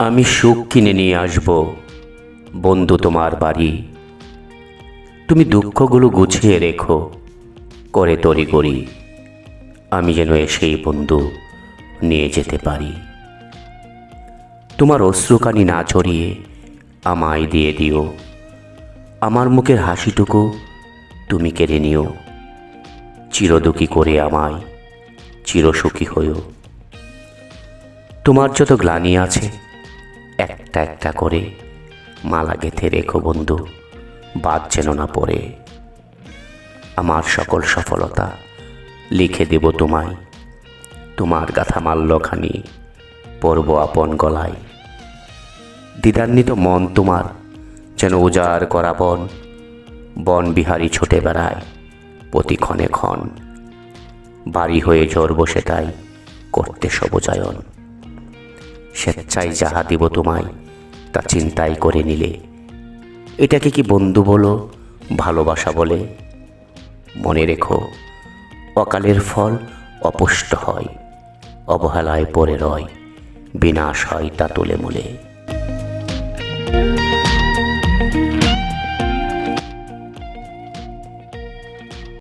আমি সুখ কিনে নিয়ে আসব। বন্ধু তোমার বাড়ি। তুমি দুঃখগুলো গুছিয়ে রেখো, করে তরি করি। আমি যেন সেই বন্ধু নিয়ে যেতে পারি। তোমার অশ্রুকানি না ছড়িয়ে আমায় দিয়ে দিও। আমার মুখের হাসিটুকু তুমি কেড়ে নিও। চিরদুখী করে আমায় চিরসুখী হইও। তোমার যত গ্লানি আছে একটা একটা করে মালা গেথে রেখো বন্ধু, বাদ যেন না পড়ে। আমার সকল সফলতা লিখে দেব তোমায়, তোমার গাথা মাল্যখানি পরব আপন গলায়। দ্বিধান্বিত মন তোমার যেন উজাড় করা বন বন বিহারী ছুটে বেড়ায় প্রতি ক্ষণে ক্ষণ। বাড়ি হয়ে জ্বর বসে তাই করতে সবজায়ন। স্বেচ্ছায় যাহা দিব তোমায়, তা চিন্তাই করে নিলে। এটাকে কি বন্ধু বলো, ভালোবাসা বলে? মনে রেখো, অকালের ফল অপুষ্ট হয়, অবহেলায় পড়ে রয়, বিনাশ হয় তা তুলে মূলে।